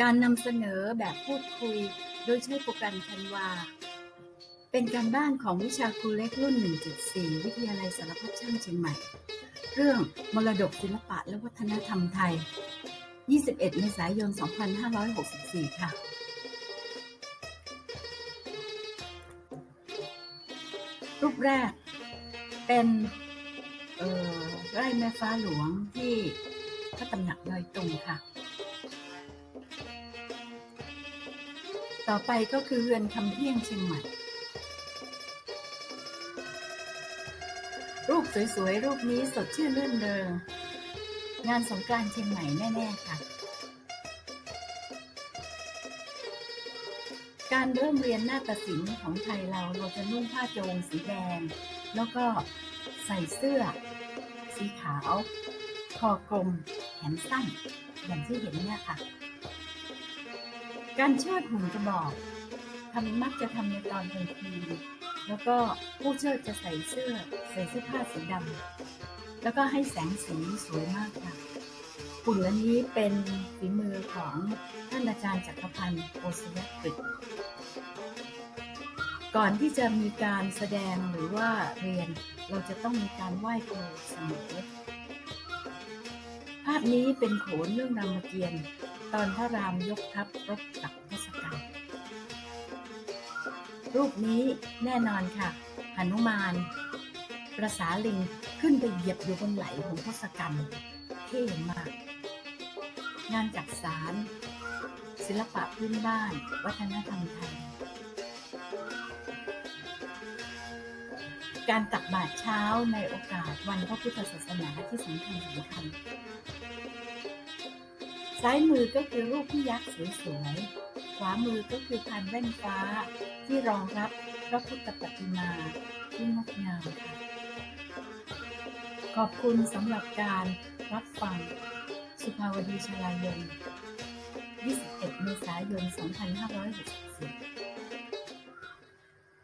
การนำเสนอแบบพูดคุย โดยใช้โปรแกรม Canva เป็นการบ้านของวิชาครูเล็กรุ่น 174 วิทยาลัยสารพัดช่างเชียงใหม่ เรื่องมรดกศิลปะและวัฒนธรรมไทย 21 เมษายน 2564 ค่ะ รูปแรกเป็นไร่แม่ฟ้าหลวงที่พระตำหนักดอยตุงค่ะ ต่อไปก็คือเรือนคำเพียงเชียงใหม่ รูปสวยๆ รูปนี้สดชื่นรื่นเริงงานสงกรานต์เชียงใหม่แน่ ๆ ค่ะ การเริ่มเรียนหน้าฏศิลป์ของไทยเราเราจะนุ่งผ้าโจงสีแดง แล้วก็ใส่เสื้อ สีขาว คอกลม แขนสั้น อย่างที่เห็นเนี่ยค่ะ การเชิดหุ่นกระบอกทำมักจะทำในตอนกลางคืนแล้วก็ผู้เชิดจะใส่เสื้อใส่เสื้อผ้าสีดำแล้วก็ให้แสงสีสวยมากค่ะหุ่นอันนี้เป็นฝีมือของท่านอาจารย์จักรพันธ์โอสยกฤษก่อนที่จะมีการแสดงหรือว่าเรียนเราจะต้องมีการไหว้ครูเสมอภาพนี้เป็นโขนเรื่องรามเกียรติ์ ตอนพระรามยกทัพรบกับทศกัณฐ์รูปนี้แน่นอนค่ะหนุมานประสาลิงขึ้นไปเหยียบอยู่บนไหลของทศกัณฐ์เท่มาก งานจักสารศิลปะพื้นบ้าน วัฒนธรรมไทย การตักบาตรเช้าในโอกาสวันพระพุทธศาสนาที่สำคัญสำคัญ ซ้ายมือก็คือรูปพี่ยักษ์สวยๆ ขวามือก็คือพานแว่นฟ้า ที่รองรับพระพุทธปฏิมาที่งดงามค่ะขอบคุณสำหรับการรับฟังสุภาวดีชลายน 21 เมษายน 2564